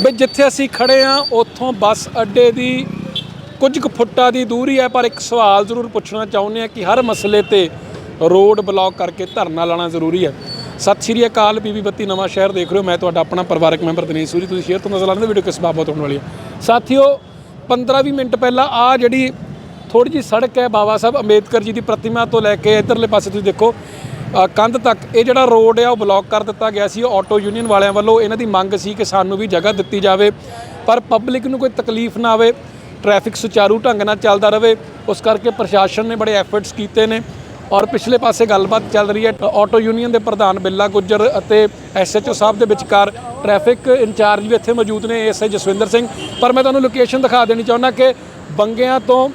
ਵੀ ਜਿੱਥੇ ਅਸੀਂ ਖੜੇ ਆ, ਉੱਥੋਂ ਬੱਸ ਅੱਡੇ ਦੀ ਕੁਝ ਕੁ ਫੁੱਟਾਂ ਦੀ ਦੂਰੀ ਹੈ, ਪਰ ਇੱਕ ਸਵਾਲ ਜ਼ਰੂਰ ਪੁੱਛਣਾ ਚਾਹੁੰਦੇ ਆ ਕਿ ਹਰ ਮਸਲੇ ਤੇ ਰੋਡ ਬਲੌਕ ਕਰਕੇ ਧਰਨਾ ਲਾਣਾ ਜ਼ਰੂਰੀ ਹੈ। ਸਤਿ ਸ਼੍ਰੀ ਅਕਾਲ ਬੀਬੀ ਬੱਤੀ ਨਵਾਂ ਸ਼ਹਿਰ ਦੇਖ ਰਹੇ ਹੋ। ਮੈਂ ਤੁਹਾਡਾ ਆਪਣਾ ਪਰਿਵਾਰਕ ਮੈਂਬਰ ਦਿਨੇਸ਼ ਸੂਰੀ। ਤੁਸੀਂ ਸ਼ੇਅਰ ਤੋਂ ਨਜ਼ਰ ਆਉਂਦੇ ਵੀਡੀਓ ਕਿਸ ਬਾਬਤ ਹੋਣ ਵਾਲੀ ਹੈ। ਸਾਥੀਓ 15-20 ਮਿੰਟ ਪਹਿਲਾਂ ਆ ਜਿਹੜੀ ਥੋੜੀ ਜੀ ਸੜਕ ਹੈ ਬਾਬਾ ਸਾਹਿਬ ਅੰਬੇਦਕਰ ਜੀ ਦੀ ਪ੍ਰਤਿਮਾ ਤੋਂ ਲੈ ਕੇ ਇਧਰਲੇ ਪਾਸੇ ਤੁਸੀਂ ਦੇਖੋ ਕੰਧ ਤੱਕ ਇਹ ਜਿਹੜਾ ਰੋਡ ਆ ਉਹ ਬਲੌਕ ਕਰ ਦਿੱਤਾ ਗਿਆ ਸੀ। ਆਟੋ ਯੂਨੀਅਨ ਵਾਲਿਆਂ ਵੱਲੋਂ ਇਹਨਾਂ ਦੀ ਮੰਗ ਸੀ ਕਿ ਸਾਨੂੰ ਵੀ ਜਗ੍ਹਾ ਦਿੱਤੀ ਜਾਵੇ, ਪਰ ਪਬਲਿਕ ਨੂੰ ਕੋਈ ਤਕਲੀਫ ਨਾ ਆਵੇ, ਟ੍ਰੈਫਿਕ ਸੁਚਾਰੂ ਢੰਗ ਨਾਲ ਚੱਲਦਾ ਰਹੇ। ਉਸ ਕਰਕੇ ਪ੍ਰਸ਼ਾਸਨ ਨੇ ਬੜੇ ਐਫਰਟਸ ਕੀਤੇ ਨੇ ਔਰ ਪਿਛਲੇ ਪਾਸੇ ਗੱਲਬਾਤ ਚੱਲ ਰਹੀ ਹੈ। ਆਟੋ ਯੂਨੀਅਨ ਦੇ ਪ੍ਰਧਾਨ ਬਿੱਲਾ ਗੁੱਜਰ ਅਤੇ ਐਸਐਚਓ ਸਾਹਿਬ ਦੇ ਵਿਚਕਾਰ ਟ੍ਰੈਫਿਕ ਇੰਚਾਰਜ ਵੀ ਇੱਥੇ ਮੌਜੂਦ ਨੇ ਐਸਆਈ ਜਸਵਿੰਦਰ ਸਿੰਘ। ਪਰ ਮੈਂ ਤੁਹਾਨੂੰ ਲੋਕੇਸ਼ਨ ਦਿਖਾ ਦੇਣੀ ਚਾਹੁੰਦਾ ਕਿ ਬੰਗਿਆਂ ਤੋਂ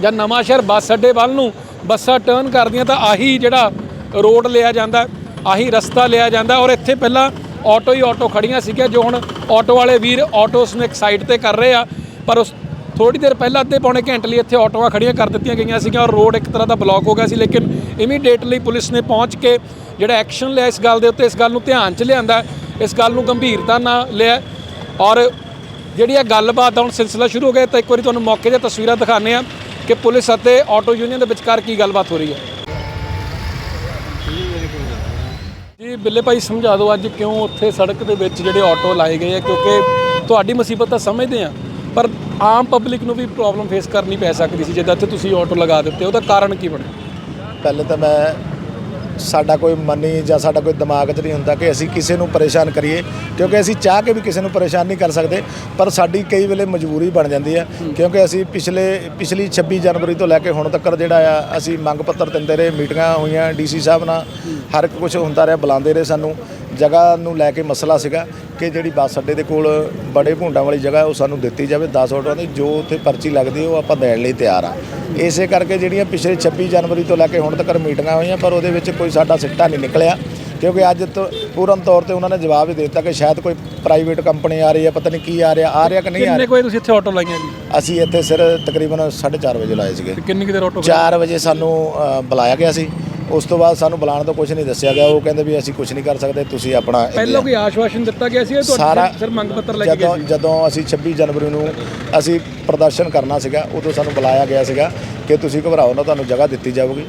ਜਾਂ ਨਵਾਂ ਸ਼ਹਿਰ ਬੱਸ ਅੱਡੇ ਵੱਲ ਨੂੰ ਬੱਸਾਂ ਟਰਨ ਕਰਦੀਆਂ ਤਾਂ ਆਹੀ ਜਿਹੜਾ ਰੋਡ ਲਿਆ ਜਾਂਦਾ, ਆਹੀ ਰਸਤਾ ਲਿਆ ਜਾਂਦਾ ਔਰ ਇੱਥੇ ਪਹਿਲਾਂ ਆਟੋ ਹੀ ਆਟੋ ਖੜੀਆਂ ਸੀਗੀਆਂ ਜੋ ਹੁਣ ਆਟੋ ਵਾਲੇ ਵੀਰ ਆਟੋਸ ਨੂੰ ਇੱਕ ਸਾਈਡ ਤੇ ਕਰ ਰਹੇ ਆ, ਪਰ ਉਸ ਥੋੜੀ ਦੇਰ ਪਹਿਲਾਂ ਅੱਧੇ ਪੌਣੇ ਘੰਟੇ ਲਈ ਇੱਥੇ ਆਟੋਆਂ ਖੜੀਆਂ ਕਰ ਦਿੱਤੀਆਂ ਗਈਆਂ ਸੀਗੀਆਂ ਔਰ ਰੋਡ ਇੱਕ ਤਰ੍ਹਾਂ ਦਾ ਬਲੌਕ ਹੋ ਗਿਆ ਸੀ, ਲੇਕਿਨ ਇਮੀਡੀਏਟਲੀ ਪੁਲਿਸ ਨੇ ਪਹੁੰਚ ਕੇ ਜਿਹੜਾ ਐਕਸ਼ਨ ਲਿਆ ਇਸ ਗੱਲ ਦੇ ਉੱਤੇ, ਇਸ ਗੱਲ ਨੂੰ ਧਿਆਨ 'ਚ ਲਿਆਂਦਾ, ਇਸ ਗੱਲ ਨੂੰ ਗੰਭੀਰਤਾ ਨਾਲ ਲਿਆ ਔਰ ਜਿਹੜੀ ਆ ਗੱਲਬਾਤ ਦਾ ਹੁਣ ਸਿਲਸਿਲਾ ਸ਼ੁਰੂ ਹੋ ਗਿਆ, ਤਾਂ ਇੱਕ ਵਾਰੀ ਤੁਹਾਨੂੰ ਮੌਕੇ ਦੀਆਂ ਤਸਵੀਰਾਂ ਦਿਖਾਉਂਦੇ ਆ ਕਿ ਪੁਲਿਸ ਅਤੇ ਆਟੋ ਯੂਨੀਅਨ ਦੇ ਵਿਚਕਾਰ ਕੀ ਗੱਲਬਾਤ ਹੋ ਰਹੀ ਹੈ। ਜੀ, ਬਿੱਲੇ ਭਾਈ, ਸਮਝਾ ਦਿਓ ਅੱਜ ਕਿਉਂ ਉੱਥੇ ਸੜਕ ਦੇ ਵਿੱਚ ਜਿਹੜੇ ਆਟੋ ਲਾਏ ਗਏ ਆ, ਕਿਉਂਕਿ ਤੁਹਾਡੀ ਮੁਸੀਬਤ ਤਾਂ ਸਮਝਦੇ ਆ, ਪਰ ਆਮ ਪਬਲਿਕ ਨੂੰ ਵੀ ਪ੍ਰੋਬਲਮ ਫੇਸ ਕਰਨੀ ਪੈ ਸਕਦੀ ਸੀ, ਜਿੱਦਾਂ ਇੱਥੇ ਤੁਸੀਂ ਆਟੋ ਲਗਾ ਦਿੱਤੇ, ਉਹਦਾ ਕਾਰਨ ਕੀ ਬਣਿਆ? ਪਹਿਲੇ ਤਾਂ ਮੈਂ ਸਾਡਾ ਕੋਈ ਮਨੀ ਜਾਂ ਸਾਡਾ ਕੋਈ ਦਿਮਾਗ 'ਚ ਨਹੀਂ ਹੁੰਦਾ ਕਿ ਅਸੀਂ ਕਿਸੇ ਨੂੰ ਪਰੇਸ਼ਾਨ ਕਰੀਏ ਕਿਉਂਕਿ ਅਸੀਂ ਚਾਹ ਕੇ ਵੀ ਕਿਸੇ ਨੂੰ ਪਰੇਸ਼ਾਨ ਨਹੀਂ ਕਰ ਸਕਦੇ ਪਰ ਸਾਡੀ ਕਈ ਵੇਲੇ ਮਜਬੂਰੀ ਬਣ ਜਾਂਦੀ ਹੈ ਕਿਉਂਕਿ ਅਸੀਂ ਪਿਛਲੇ ਪਿਛਲੀ 26 ਜਨਵਰੀ ਤੋਂ ਲੈ ਕੇ ਹੁਣ ਤੱਕ ਜਿਹੜਾ ਆ ਅਸੀਂ ਮੰਗ ਪੱਤਰ ਦਿੰਦੇ ਰਹੇ ਮੀਟਿੰਗਾਂ ਹੋਈਆਂ ਡੀਸੀ ਸਾਹਿਬ ਨਾਲ ਹਰ ਇੱਕ ਕੁਝ ਹੁੰਦਾ ਰਿਹਾ ਬੁਲਾਉਂਦੇ ਰਹੇ ਸਾਨੂੰ ਜਗ੍ਹਾ ਨੂੰ ਲੈ ਕੇ ਮਸਲਾ ਸੀਗਾ ਕਿ ਜਿਹੜੀ ਬੱਸ ਅੱਡੇ ਦੇ ਕੋਲ ਬੜੇ ਭੁੰਡਾਂ ਵਾਲੀ ਜਗ੍ਹਾ ਉਹ ਸਾਨੂੰ ਦਿੱਤੀ ਜਾਵੇ 10 ਆਟੋਆਂ ਦੀ ਜੋ ਉੱਥੇ ਪਰਚੀ ਲੱਗਦੀ ਉਹ ਆਪਾਂ ਦੇਣ ਲਈ ਤਿਆਰ ਆ ਇਸੇ ਕਰਕੇ ਜਿਹੜੀਆਂ ਪਿਛਲੇ 26 ਜਨਵਰੀ ਤੋਂ ਲੈ ਕੇ ਹੁਣ ਤੱਕ ਮੀਟਿੰਗਾਂ ਹੋਈਆਂ ਪਰ ਉਹਦੇ ਵਿੱਚ ਕੋਈ ਸਾਡਾ ਸਿੱਟਾ ਨਹੀਂ ਨਿਕਲਿਆ ਕਿਉਂਕਿ ਅੱਜ ਤੋਂ ਪੂਰਨ ਤੌਰ ਤੇ ਉਹਨਾਂ ਨੇ ਜਵਾਬ ਹੀ ਦਿੱਤਾ ਕਿ ਸ਼ਾਇਦ ਕੋਈ ਪ੍ਰਾਈਵੇਟ ਕੰਪਨੀ ਆ ਰਹੀ ਹੈ ਪਤਾ ਨਹੀਂ ਕੀ ਆ ਰਿਹਾ ਆ ਰਿਹਾ ਕਿ ਨਹੀਂ ਆ ਕਿੰਨੇ ਕੋਈ ਤੁਸੀਂ ਇੱਥੇ ਆਟੋ ਲਾਈਆਂ ਜੀ? ਰਿਹਾ ਅਸੀਂ ਇੱਥੇ ਸਿਰ ਤਕਰੀਬਨ 4:30 ਵਜੇ ਲਾਏ ਸੀਗੇ। ਕਿੰਨੀ ਕੁ ਦੇਰ ਆਟੋ 4 ਵਜੇ ਸਾਨੂੰ ਬੁਲਾਇਆ ਗਿਆ ਸੀ। ਉਸ ਤੋਂ ਬਾਅਦ ਸਾਨੂੰ ਬੁਲਾਉਣ ਤੋਂ ਕੁਝ ਨਹੀਂ ਦੱਸਿਆ ਗਿਆ। ਉਹ ਕਹਿੰਦੇ ਵੀ ਅਸੀਂ ਕੁਝ ਨਹੀਂ ਕਰ ਸਕਦੇ ਤੁਸੀਂ ਆਪਣਾ ਪਹਿਲਾਂ ਕੋਈ ਆਸ਼ਵਾਸਨ ਦਿੱਤਾ ਗਿਆ ਸੀ ਇਹ ਸਾਰਾ ਤੁਹਾਡੇ ਸਿਰ ਮੰਗ ਪੱਤਰ ਲੈ ਕੇ ਜਦੋਂ ਜਦੋਂ ਅਸੀਂ 26 ਜਨਵਰੀ ਨੂੰ ਅਸੀਂ ਪ੍ਰਦਰਸ਼ਨ ਕਰਨਾ ਸੀਗਾ ਉਦੋਂ ਸਾਨੂੰ ਬੁਲਾਇਆ ਗਿਆ ਸੀਗਾ ਕਿ ਤੁਸੀਂ ਘਬਰਾਓ ਨਾ ਤੁਹਾਨੂੰ ਜਗ੍ਹਾ ਦਿੱਤੀ ਜਾਊਗੀ।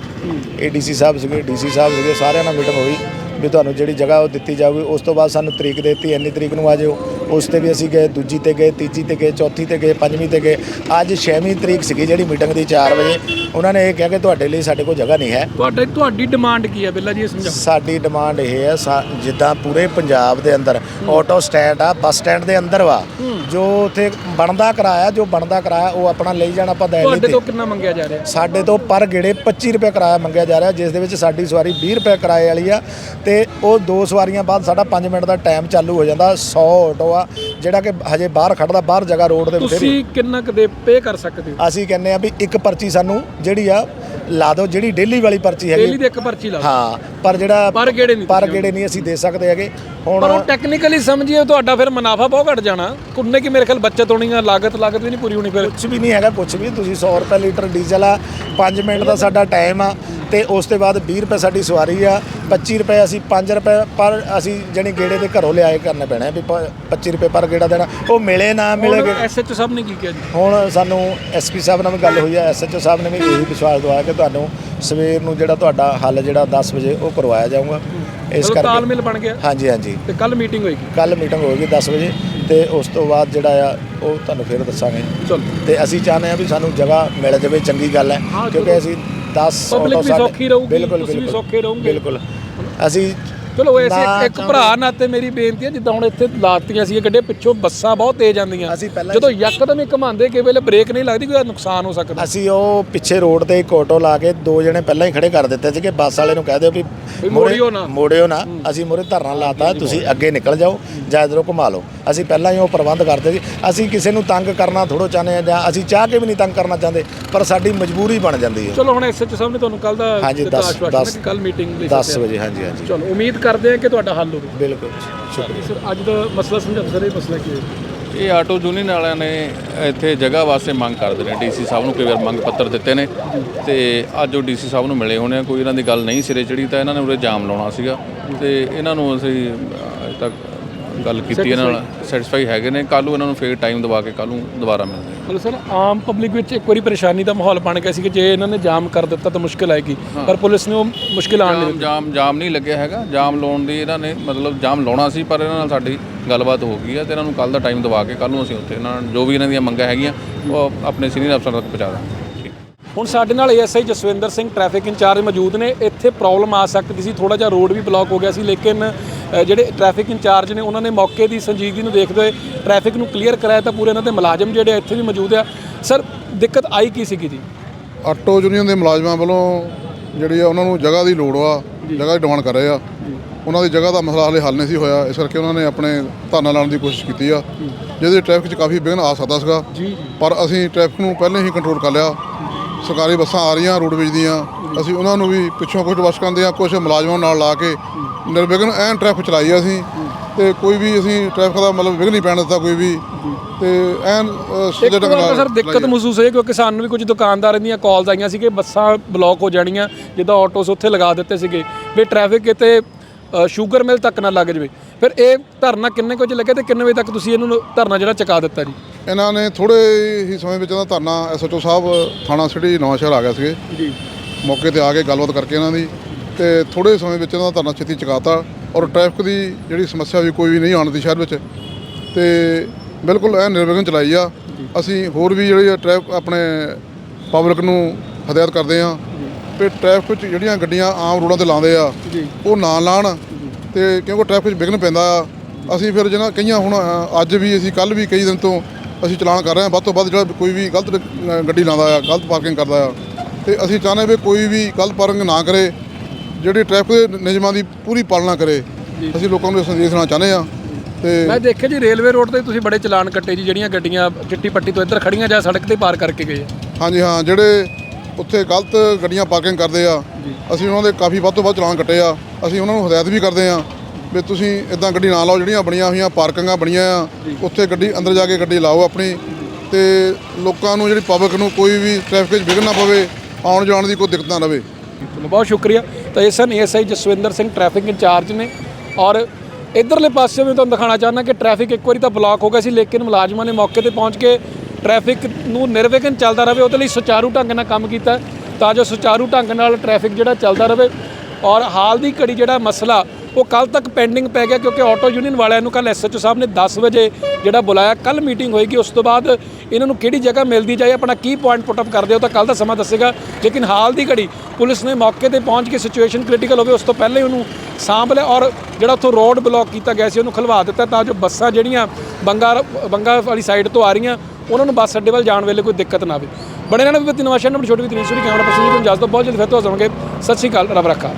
ਏਡੀਸੀ ਸਾਹਿਬ ਸੀਗੇ ਡੀਸੀ ਸਾਹਿਬ ਸੀਗੇ ਸਾਰਿਆਂ ਨਾਲ ਮੀਟਿੰਗ ਹੋਈ। ਵੀ ਤੁਹਾਨੂੰ ਜਿਹੜੀ ਜਗ੍ਹਾ ਉਹ ਦਿੱਤੀ ਜਾਊਗੀ ਉਸ ਤੋਂ ਬਾਅਦ ਸਾਨੂੰ ਤਰੀਕ ਦੇ ਦਿੱਤੀ ਇੰਨੀ ਤਰੀਕ ਨੂੰ ਆ ਜਿਓ। ਉਸ ਤੇ ਵੀ ਅਸੀਂ ਗਏ ਦੂਜੀ ਤੇ ਗਏ ਤੀਜੀ ਤੇ ਗਏ ਚੌਥੀ ਤੇ ਗਏ ਪੰਜਵੀਂ ਤੇ ਗਏ। ਅੱਜ 6ਵੀਂ ਤਰੀਕ ਸੀਗੀ ਜਿਹੜੀ ਮੀਟਿੰਗ ਦੀ 4 ਵਜੇ। ਉਹਨਾਂ ਨੇ ਇਹ ਕਿਹਾ ਕਿ ਤੁਹਾਡੇ ਲਈ ਸਾਡੇ ਕੋਲ ਜਗ੍ਹਾ ਨਹੀਂ ਹੈ। ਤੁਹਾਡੇ ਤੁਹਾਡੀ ਡਿਮਾਂਡ ਕੀ ਹੈ? ਬਿੱਲਾ ਜੀ ਇਹ ਸਮਝਾਓ। ਸਾਡੀ ਡਿਮਾਂਡ ਇਹ ਹੈ ਜਿੱਦਾਂ ਪੂਰੇ ਪੰਜਾਬ ਦੇ ਅੰਦਰ ਆਟੋ ਸਟੈਂਡ ਆ ਬੱਸ ਸਟੈਂਡ ਦੇ ਅੰਦਰ ਵਾ। ਜੋ ਉਥੇ ਬਣਦਾ ਕਿਰਾਇਆ ਜੋ ਬਣਦਾ ਕਿਰਾਇਆ ਉਹ ਆਪਣਾ ਲਈ ਜਾਣਾ ਆਪਾਂ ਦੇਣ ਲਈ ਤੁਹਾਡੇ ਤੇ। ਤੋਂ ਕਿੰਨਾ ਮੰਗਿਆ ਜਾ ਰਿਹਾ? ਸਾਡੇ ਤੋਂ ਪਰ ਗੇੜੇ 25 ਰੁਪਏ ਕਿਰਾਇਆ ਮੰਗਿਆ ਜਾ ਰਿਹਾ ਜਿਸ ਦੇ ਵਿੱਚ ਸਾਡੀ ਸਵਾਰੀ 20 ਰੁਪਏ ਕਿਰਾਏ ਵਾਲੀ ਆ। ਤੇ ਉਹ ਦੋ ਸਵਾਰੀਆਂ ਬਾਅਦ ਸਾਡਾ 5 ਮਿੰਟ ਦਾ ਟਾਈਮ ਚਾਲੂ ਹੋ ਜਾਂਦਾ 100 ਆਟੋ ਆ ਜਿਹੜਾ ਕਿ ਹਜੇ ਬਾਹਰ ਖੜਦਾ ਬਾਹਰ ਜਗ੍ਹਾ ਰੋਡ ਦੇ ਬਥੇਰੀ ਤੁਸੀਂ ਕਿੰਨਾ ਕੁ ਦੇ ਪੇ ਕਰ ਸਕਦੇ ਹੋ? ਅਸੀਂ ਕਹਿੰਦੇ ਆ ਵੀ ਇੱਕ ਪਰਚੀ ਸਾਨੂੰ ਜਿਹੜੀ ਆ ਲਾ ਦਿਓ ਜਿਹੜੀ ਡੇਲੀ ਵਾਲੀ ਪਰਚੀ ਡੇਲੀ ਹੈਗੀ ਦੇ ਇੱਕ ਪਰਚੀ ਲਾ ਦਿਓ। ਹਾਂ ਪਰ ਜਿਹੜਾ ਪਰ ਗੇੜੇ ਨਹੀਂ ਪਰ ਗੇੜੇ ਨਹੀਂ ਅਸੀਂ ਦੇ ਸਕਦੇ ਹੈਗੇ। ਹੁਣ ਪਰ ਉਹ ਟੈਕਨੀਕਲੀ ਸਮਝੀਏ ਤੁਹਾਡਾ ਫਿਰ ਮੁਨਾਫਾ ਬਹੁਤ ਘਟ ਜਾਣਾ। ਕੁੰਨੇ ਕੀ ਮੇਰੇ ਖਿਆਲ ਬੱਚਤ ਹੋਣੀ ਆ ਲਾਗਤ ਲਾਗਤ ਵੀ ਨਹੀਂ ਪੂਰੀ ਹੋਣੀ ਫਿਰ? ਕੁਝ ਵੀ ਨਹੀਂ ਹੈਗਾ ਕੁਝ ਵੀ। ਤੁਸੀਂ 100 ਰੁਪਏ ਲੀਟਰ ਡੀਜ਼ਲ ਆ 5 ਮਿੰਟ ਦਾ ਸਾਡਾ ਟਾਈਮ ਆ ਤੇ ਉਸ ਤੋਂ ਬਾਅਦ 20 ਰੁਪਏ ਸਾਡੀ ਸਵਾਰੀ ਆ 25 ਰੁਪਏ ਅਸੀਂ 5 ਰੁਪਏ ਪਰ ਅਸੀਂ ਜਣੀ ਗੇੜੇ ਦੇ ਘਰੋਂ ਲਿਆਏ ਕਰਨੇ ਪੈਣੇ ਵੀ ਪ- 25 ਰੁਪਏ ਪਰ ਗੇੜਾ ਦੇਣਾ। ਉਹ ਮਿਲੇ ਨਾ ਮਿਲੇ ਐਸਐਚਓ ਸਾਹਿਬ ਨੇ ਕੀ ਕਿਹਾ ਜੀ? ਹੁਣ ਸਾਨੂੰ ਐਸਪੀ ਸਾਹਿਬ ਨਾਲ ਵੀ ਗੱਲ ਹੋਈ ਹੈ ਐਸਐਚਓ ਸਾਹਿਬ ਨੇ ਵੀ ਇਹੀ ਵਿਸ਼ਵਾਸ ਦਵਾਇਆ ਕਿ ਤੁਹਾਨੂੰ ਸਵੇਰ ਨੂੰ ਜਿਹੜਾ ਤੁਹਾਡਾ ਹੱਲ ਜਿਹੜਾ 10 ਵਜੇ ਉਹ ਕਰਵਾਇਆ ਜਾਊਗਾ। ਇਸ ਚਲੋ ਕਰਕੇ ਤਾਲਮੇਲ ਬਣ ਗਿਆ? ਹਾਂਜੀ ਹਾਂਜੀ। ਤੇ ਕੱਲ ਮੀਟਿੰਗ ਹੋਏਗੀ? ਕੱਲ ਮੀਟਿੰਗ ਹੋਏਗੀ 10 ਵਜੇ ਤੇ ਉਸ ਤੋਂ ਬਾਅਦ ਜਿਹੜਾ ਆ ਉਹ ਤੁਹਾਨੂੰ ਫਿਰ ਦੱਸਾਂਗੇ। ਚਲੋ। ਤੇ ਅਸੀਂ ਚਾਹੁੰਦੇ ਹਾਂ ਵੀ ਸਾਨੂੰ ਜਗ੍ਹਾ ਮਿਲ ਜਾਵੇ ਚੰਗੀ ਗੱਲ ਹੈ। ਹਾਂ, ਕਿਉਂਕਿ। ਅਸੀਂ 10 Public ਵੀ ਸੌਖੀ ਰਹੂਗੀ, ਬਿਲਕੁਲ ਤੁਸੀਂ ਵੀ ਬਿਲਕੁਲ ਸੌਖੇ ਰਹੋਗੇ। ਬਿਲਕੁਲ। ਅਸੀਂ ਚਲੋ ਐਸੇ ਨਾ ਇੱਕ ਭਰਾ ਨਾਤੇ ਮੇਰੀ ਬੇਨਤੀ ਹੈ ਜਿੱਦਾਂ ਹੁਣ ਇੱਥੇ ਲਾਤੀਆਂ ਸੀ ਗੱਡੇ ਪਿੱਛੋਂ ਬੱਸਾਂ ਬਹੁਤ ਤੇਜ਼ ਆਉਂਦੀਆਂ। ਅਸੀਂ ਪਹਿਲਾਂ ਜਦੋਂ ਯਕਦਮ ਹੀ ਘਮਾਉਂਦੇ ਕਿ ਵੇਲੇ ਬ੍ਰੇਕ ਨਹੀਂ ਲੱਗਦੀ ਕੋਈ ਨੁਕਸਾਨ ਹੋ ਸਕਦਾ। ਅਸੀਂ ਉਹ ਪਿੱਛੇ ਰੋਡ ਤੇ ਇੱਕ ਆਟੋ ਲਾ ਕੇ ਦੋ ਜਣੇ ਪਹਿਲਾਂ ਹੀ ਖੜੇ ਕਰ ਦਿੱਤੇ ਸੀਗੇ। ਬੱਸ ਵਾਲੇ ਨੂੰ ਕਹਿ ਦਿਓ ਵੀ ਮੋੜਿਓ ਨਾ। ਮੋੜਿਓ ਨਾ। ਅਸੀਂ ਮੂਹਰੇ ਧਰਨਾ ਲਾਤਾ ਤੁਸੀਂ ਅੱਗੇ ਨਿਕਲ ਜਾਓ ਜਾਂ ਇੱਧਰੋਂ ਘੁਮਾ ਲਓ। ਅਸੀਂ ਪਹਿਲਾਂ ਹੀ ਉਹ ਪ੍ਰਬੰਧ ਕਰਦੇ ਸੀ। ਅਸੀਂ ਕਿਸੇ ਨੂੰ ਤੰਗ ਕਰਨਾ ਥੋੜੋ ਚਾਹੁੰਦੇ ਆ ਜਾਂ ਅਸੀਂ ਚਾਹ ਕੇ ਵੀ ਨਹੀਂ ਤੰਗ ਕਰਨਾ ਚਾਹੁੰਦੇ ਪਰ ਸਾਡੀ ਮਜਬੂਰੀ ਬਣ ਜਾਂਦੀ ਹੈ। ਚਲੋ ਹੁਣ ਐਸਐਚਓ ਸਾਹਿਬ ਨੇ ਤੁਹਾਨੂੰ ਕੱਲ ਦਾ ਹਾਂਜੀ, ਦਿੱਤਾ ਦਸ- ਆਸ਼ਵਾਸਨ ਹੈ ਦਸ- ਕਿ ਕੱਲ ਮੀਟਿੰਗ ਲਈ 10 ਸੱਦਿਆ। ਵਜੇ ਹਾਂਜੀ ਹਾਂਜੀ। ਚਲੋ ਉਮੀਦ ਕਰਦੇ ਹਾਂ ਕਿ ਤੁਹਾਡਾ ਹੱਲ ਹੋਵੇ? ਬਿਲਕੁਲ ਸ਼ੁਕਰੀਆ। ਸਰ ਅੱਜ ਦਾ ਮਸਲਾ ਸਮਝਾਓ ਸਰ ਇਹ ਮਸਲਾ ਕੀ ਹੈ? ਇਹ ਆਟੋ ਯੂਨੀਅਨ ਵਾਲਿਆਂ ਨੇ ਇੱਥੇ ਜਗ੍ਹਾ ਵਾਸਤੇ ਮੰਗ ਕਰਦੇ ਨੇ ਡੀਸੀ ਸਾਹਿਬ ਨੂੰ ਕਈ ਵਾਰ ਮੰਗ ਪੱਤਰ ਦਿੱਤੇ ਨੇ ਤੇ ਅੱਜ ਉਹ ਡੀਸੀ ਸਾਹਿਬ ਨੂੰ ਮਿਲੇ ਹੋਣੇ ਆ। ਕੋਈ ਇਹਨਾਂ ਦੀ ਗੱਲ ਨਹੀਂ ਸਿਰੇ ਚੜੀ ਤਾਂ ਇਹਨਾਂ ਨੇ ਉਰੇ ਜਾਮ ਲਾਉਣਾ ਸੀਗਾ ਤੇ ਇਹਨਾਂ ਨੂੰ ਅਸੀਂ ਅਜੇ ਤੱਕ ਗੱਲ ਕੀਤੀ ਇਹਨਾਂ ਨਾਲ। ਸੈਟੀਸਫਾਈ ਹੈਗੇ ਨੇ। ਕੱਲ ਨੂੰ ਇਹਨਾਂ ਨੂੰ ਫੇਰ ਟਾਈਮ ਦਵਾ ਕੇ ਕੱਲ ਨੂੰ ਦੁਬਾਰਾ ਮਿਲਦੇ ਆ ਮਤਲਬ ਸਰ ਆਮ ਪਬਲਿਕ ਵਿੱਚ ਇੱਕ ਵਾਰੀ ਪਰੇਸ਼ਾਨੀ ਦਾ ਮਾਹੌਲ ਬਣ ਗਿਆ ਸੀ ਕਿ ਜੇ ਇਹਨਾਂ ਨੇ ਜਾਮ ਕਰ ਦਿੱਤਾ ਤਾਂ ਮੁਸ਼ਕਿਲ ਆਏਗੀ। ਪਰ ਪੁਲਿਸ ਨੇ ਉਹ ਮੁਸ਼ਕਿਲ ਆਣ ਨਹੀਂ ਜਾਮ ਜਾਮ ਜਾਮ ਨਹੀਂ ਲੱਗਿਆ ਹੈਗਾ। ਜਾਮ ਲਾਉਣ ਦੀ ਇਹਨਾਂ ਨੇ ਮਤਲਬ ਜਾਮ ਲਾਉਣਾ ਸੀ ਪਰ ਇਹਨਾਂ ਨਾਲ ਸਾਡੀ ਗੱਲਬਾਤ ਹੋ ਗਈ ਹੈ ਤੇ ਇਹਨਾਂ ਨੂੰ ਕੱਲ ਦਾ ਟਾਈਮ ਦਵਾ ਕੇ ਕੱਲ ਨੂੰ ਅਸੀਂ ਉੱਥੇ ਇਹਨਾਂ ਨੂੰ ਜੋ ਵੀ ਇਹਨਾਂ ਦੀਆਂ ਮੰਗਾਂ ਹੈਗੀਆਂ ਉਹ ਆਪਣੇ ਸੀਨੀਅਰ ਅਫਸਰਾਂ ਤੱਕ ਪਹੁੰਚਾ ਦਾਂਗੇ। ਹੁਣ ਸਾਡੇ ਨਾਲ ASI Jaswinder Singh traffic incharge ਮੌਜੂਦ ਨੇ। ਇੱਥੇ ਪ੍ਰੋਬਲਮ ਆ ਸਕਦੀ ਸੀ ਥੋੜਾ ਜਿਹਾ ਰੋਡ ਵੀ ਬਲੌਕ ਹੋ ਗਿਆ ਸੀ ਲੇਕਿਨ ਜਿਹੜੇ ਟ੍ਰੈਫਿਕ ਇੰਚਾਰਜ ਨੇ ਉਹਨਾਂ ਨੇ ਮੌਕੇ ਦੀ ਸੰਜੀਦਗੀ ਨੂੰ ਦੇਖਦੇ ਹੋਏ ਟ੍ਰੈਫਿਕ ਨੂੰ ਕਲੀਅਰ ਕਰਾਇਆ ਤਾਂ ਪੂਰੇ ਇਹਨਾਂ ਦੇ ਮੁਲਾਜ਼ਮ ਜਿਹੜੇ ਇੱਥੇ ਵੀ ਮੌਜੂਦ ਆ। ਸਰ ਦਿੱਕਤ ਆਈ ਕੀ ਸੀਗੀ ਜੀ? ਆਟੋ ਯੂਨੀਅਨ ਦੇ ਮੁਲਾਜ਼ਮਾਂ ਵੱਲੋਂ ਜਿਹੜੀ ਆ ਉਹਨਾਂ ਨੂੰ ਜਗ੍ਹਾ ਦੀ ਲੋੜ ਆ ਜਗ੍ਹਾ ਦੀ ਡਿਮਾਂਡ ਕਰ ਰਹੇ ਆ। ਉਹਨਾਂ ਦੀ ਜਗ੍ਹਾ ਦਾ ਮਸਲਾ ਹਲੇ ਹੱਲ ਨਹੀਂ ਸੀ ਹੋਇਆ ਇਸ ਕਰਕੇ ਉਹਨਾਂ ਨੇ ਆਪਣੇ ਧਰਨਾ ਲਾਉਣ ਦੀ ਕੋਸ਼ਿਸ਼ ਕੀਤੀ ਆ। ਜਿਹਦੇ ਟ੍ਰੈਫਿਕ 'ਚ ਕਾਫੀ ਵਿਘਨ ਆ ਸਕਦਾ ਸੀਗਾ। ਜੀ ਪਰ ਅਸੀਂ ਟ੍ਰੈਫਿਕ ਨੂੰ ਪਹਿਲਾਂ ਹੀ ਕੰਟਰੋਲ ਕਰ ਲਿਆ। ਸਰਕਾਰੀ ਬੱਸਾਂ ਆ ਰਹੀਆਂ ਰੋਡਵੇਜ ਦੀਆਂ। ਅਸੀਂ ਉਹਨਾਂ ਨੂੰ ਵੀ ਪਿੱਛੋਂ ਕੁਝ ਵਸ਼ ਕਰਦੇ ਆ ਕੁਝ ਮੁਲਾਜ਼ਮਾਂ ਨਾਲ ਲਾ ਕੇ ਨਿਰਵਿਘਨ ਐਨ ਟ੍ਰੈਫਿਕ ਚਲਾਈ ਅਸੀਂ। ਤੇ ਕੋਈ ਵੀ ਅਸੀਂ ਟ੍ਰੈਫਿਕ ਦਾ ਮਤਲਬ ਵਿਘਨ ਨਹੀਂ ਪੈਣ ਦਿੱਤਾ ਕੋਈ ਵੀ। ਤੇ ਐਨ ਸਿੱਧੇ ਢੰਗ ਨਾਲ ਸਰ ਦਿੱਕਤ। ਮਹਿਸੂਸ ਹੋਈ ਕਿਉਂਕਿ ਸਾਨੂੰ ਵੀ ਕੁਝ ਦੁਕਾਨਦਾਰਾਂ ਦੀਆਂ ਕਾਲਸ ਆਈਆਂ ਸੀ ਕਿ ਬੱਸਾਂ ਬਲੌਕ ਹੋ ਜਾਣੀਆਂ ਜਿੱਦਾਂ ਆਟੋਸ ਉੱਥੇ ਲਗਾ ਦਿੱਤੇ ਸੀਗੇ। ਵੀ ਟ੍ਰੈਫਿਕ ਕਿਤੇ ਅ, ਸ਼ੂਗਰ ਮਿਲ ਤੱਕ ਨਾ ਲੱਗ ਜਵੇ। ਫਿਰ ਇਹ ਧਰਨਾ ਕਿੰਨੇ ਕੁ ਵਜੇ ਲੱਗੇ ਤੇ ਕਿੰਨੇ ਵਜੇ ਤੱਕ ਤੁਸੀਂ ਇਹਨੂੰ ਧਰਨਾ ਜਿਹੜਾ ਚੁਕਾ ਦਿੱਤਾ ਜੀ? ਇਹਨਾਂ ਨੇ ਥੋੜੇ ਹੀ ਸਮੇਂ ਵਿੱਚ ਇਹਦਾ ਧਰਨਾ ਐਸਐਚਓ ਸਾਹਿਬ ਥਾਣਾ ਸਿਟੀ ਨਵਾਂ ਸ਼ਹਿਰ ਆ ਗਏ ਸੀਗੇ। ਜੀ। ਮੌਕੇ ਤੇ ਆ ਕੇ ਗੱਲਬਾਤ ਕਰਕੇ ਇਹਨਾਂ ਦੀ ਤੇ ਥੋੜੇ ਸਮੇਂ ਵਿੱਚ ਇਹਨਾਂ ਦਾ ਧਰਨਾ ਛੇਤੀ ਚੁਕਾਤਾ ਔਰ ਟ੍ਰੈਫਿਕ ਦੀ ਜਿਹੜੀ ਸਮੱਸਿਆ ਵੀ ਕੋਈ ਵੀ ਨਹੀਂ ਆਉਣ ਦੀ ਸ਼ਹਿਰ ਵਿੱਚ। ਤੇ ਬਿਲਕੁਲ ਐ ਨਿਰਵਿਘਨ ਚਲਾਈ ਆ। ਅਸੀਂ ਹੋਰ ਵੀ ਜਿਹੜੀ ਟ੍ਰੈਫਿਕ ਆਪਣੇ ਪਬਲਿਕ ਨੂੰ ਹਦਾਇਤ ਕਰਦੇ ਆ ਕਿ ਟ੍ਰੈਫਿਕ ਵਿੱਚ ਜਿਹੜੀਆਂ ਗੱਡੀਆਂ ਆਮ ਰੋਡਾਂ ਤੇ ਲਾਉਂਦੇ ਆ ਉਹ ਨਾ ਲਾਣ ਤੇ ਕਿਉਂਕਿ ਟ੍ਰੈਫਿਕ ਵਿੱਚ ਵਿਘਨ ਪੈਂਦਾ ਆ। ਅਸੀਂ ਫਿਰ ਜਿਹਨਾਂ ਕਈਆਂ ਹੁਣ ਅੱਜ ਵੀ ਅਸੀਂ ਕੱਲ ਵੀ ਕਈ ਦਿਨ ਤੋਂ ਅਸੀਂ ਚਲਾਨ ਕਰ ਰਹੇ ਹਾਂ। ਵੱਧ ਤੋਂ ਵੱਧ ਜਿਹੜਾ ਕੋਈ ਵੀ ਗਲਤ ਗੱਡੀ ਲਾਉਂਦਾ ਆ ਗਲਤ ਪਾਰਕਿੰਗ ਕਰਦਾ ਆ ਤੇ ਅਸੀਂ ਚਾਹੁੰਦੇ ਵੀ ਕੋਈ ਵੀ ਗਲਤ ਪਾਰਕਿੰਗ ਨਾ ਕਰੇ ਜਿਹੜੀ ਟ੍ਰੈਫਿਕ ਦੇ ਨਿਯਮਾਂ ਦੀ ਪੂਰੀ ਪਾਲਣਾ ਕਰੇ। ਅਸੀਂ ਲੋਕਾਂ ਨੂੰ ਇਹ ਸੰਦੇਸ਼ ਦੇਣਾ ਚਾਹੁੰਦੇ ਆ ਤੇ ਮੈਂ ਦੇਖਿਆ ਜੀ ਰੇਲਵੇ ਰੋਡ ਤੇ ਤੁਸੀਂ ਬੜੇ ਚਲਾਨ ਕੱਟੇ ਜੀ ਜਿਹੜੀਆਂ ਗੱਡੀਆਂ ਚਿੱਟੀ ਪੱਟੀ ਤੋਂ ਇੱਧਰ ਖੜੀਆਂ ਜਾਂ ਸੜਕ ਤੇ ਪਾਰ ਕਰਕੇ ਗਏ ਹਾਂਜੀ ਹਾਂ ਜਿਹੜੇ ਉੱਥੇ ਗਲਤ ਗੱਡੀਆਂ ਪਾਰਕਿੰਗ ਕਰਦੇ ਆ ਅਸੀਂ ਉਹਨਾਂ ਦੇ ਕਾਫੀ ਵੱਧ ਤੋਂ ਵੱਧ ਚਲਾਨ ਕੱਟੇ ਆ। ਅਸੀਂ ਉਹਨਾਂ ਨੂੰ ਹਦਾਇਤ ਵੀ ਕਰਦੇ ਆ ਵੀ ਤੁਸੀਂ ਇਦਾਂ ਗੱਡੀ ਨਾ ਲਾਓ, ਜਿਹੜੀਆਂ ਬਣੀਆਂ ਹੋਈਆਂ, ਪਾਰਕਿੰਗਾਂ ਬਣੀਆਂ ਆ, ਉੱਥੇ ਗੱਡੀ, ਅੰਦਰ ਜਾ ਕੇ ਗੱਡੀ ਲਾਓ ਆਪਣੀ। ਤੇ ਲੋਕਾਂ ਨੂੰ, ਜਿਹੜੀ ਪਬਲਿਕ ਨੂੰ ਕੋਈ ਵੀ ਟ੍ਰੈਫਿਕ 'ਚ ਵਿਘਨ ਨਾ ਪਵੇ, ਆਉਣ ਜਾਣ ਦੀ ਕੋਈ ਦਿੱਕਤ ਨਾ ਰਵੇ। ਬਹੁਤ ਸ਼ੁਕਰੀਆ। ਤਾਂ ਇਹ ਸਨ ASI Jaswinder Singh traffic incharge ਨੇ। ਔਰ ਇਧਰਲੇ ਪਾਸੇ ਮੈਂ ਤੁਹਾਨੂੰ ਦਿਖਾਉਣਾ ਚਾਹੁੰਦਾ ਕਿ ਟ੍ਰੈਫਿਕ ਇੱਕ ਵਾਰੀ ਤਾਂ ਬਲਾਕ ਹੋ ਗਿਆ ਸੀ, ਲੇਕਿਨ ਮੁਲਾਜ਼ਮਾਂ ਨੇ ਮੌਕੇ ਤੇ ਪਹੁੰਚ ਕੇ ਟ੍ਰੈਫਿਕ ਨੂੰ ਨਿਰਵਿਘਨ ਚੱਲਦਾ ਰਹੇ ਉਹਦੇ ਲਈ ਸੁਚਾਰੂ ਢੰਗ ਨਾਲ ਕੰਮ ਕੀਤਾ ਤਾਂ ਜੋ ਸੁਚਾਰੂ ਢੰਗ ਨਾਲ ਟ੍ਰੈਫਿਕ ਜਿਹੜਾ ਚੱਲਦਾ ਰਹੇ ਔਰ ਹਾਲ ਦੀ ਘੜੀ ਜਿਹੜਾ ਮਸਲਾ ਉਹ ਕੱਲ ਤੱਕ ਪੈਂਡਿੰਗ ਪੈ ਗਿਆ ਕਿਉਂਕਿ ਆਟੋ ਯੂਨੀਅਨ ਵਾਲਿਆਂ ਨੂੰ ਕੱਲ ਐਸਐਚਓ ਸਾਹਿਬ ਨੇ 10 ਵਜੇ ਜਿਹੜਾ ਬੁਲਾਇਆ ਕੱਲ ਮੀਟਿੰਗ ਹੋਏਗੀ, ਉਸ ਤੋਂ ਬਾਅਦ ਇਹਨਾਂ ਨੂੰ ਕਿਹੜੀ ਜਗ੍ਹਾ ਮਿਲਦੀ ਜਾਏ, ਆਪਣਾ ਕੀ ਪੁਆਇੰਟ ਪੁੱਟ ਅਪ ਕਰਦੇ ਹੋ ਤਾਂ ਕੱਲ ਦਾ ਸਮਾਂ ਦੱਸੇਗਾ। ਲੇਕਿਨ ਹਾਲ ਦੀ ਘੜੀ ਪੁਲਿਸ ਨੇ ਮੌਕੇ ਤੇ ਪਹੁੰਚ ਕੇ ਸਿਚੁਏਸ਼ਨ ਕ੍ਰਿਟੀਕਲ ਹੋਵੇ ਉਸ ਤੋਂ ਪਹਿਲਾਂ ਹੀ ਉਹਨੂੰ ਸਾਂਭ ਲਿਆ ਔਰ ਜਿਹੜਾ ਉੱਥੋਂ ਰੋਡ ਬਲੌਕ ਕੀਤਾ ਗਿਆ ਸੀ, ਉਹਨੂੰ ਖਲਵਾ ਦਿੱਤਾ ਤਾਂ ਜੋ ਬੱਸਾਂ ਜਿਹੜੀਆਂ ਬੰਗਾ ਬੰਗਾ ਵਾਲੀ ਸਾਈਡ ਤੋਂ ਆ ਰਹੀਆਂ, ਉਹਨਾਂ ਨੂੰ ਬੱਸ ਅੱਡੇ ਵੱਲ ਜਾਣ ਵੇਲੇ ਕੋਈ ਦਿੱਕਤ ਨਾ ਆਵੇ। ਬਣੇ ਰਹਿਣਾ ਵੀ ਨਵਾਂ ਸ਼ਹਿਰ ਨੰਬਰ ਛੋਟੀ ਵੀ ਤਰੀਸੂਰੀ ਕੈਮਰਾ ਪਰਸਨ ਜੀ ਨੂੰ ਇਜਾਜ਼ਤ ਬਹੁਤ ਜਲਦੀ ਫਿਰ ਤੋਂ ਹਾਜ਼ਰ ਹੋਵਾਂਗੇ ਸਤਿ ਸ਼੍ਰੀ ਅਕਾਲ, ਰੱਬ ਰੱਖਾ।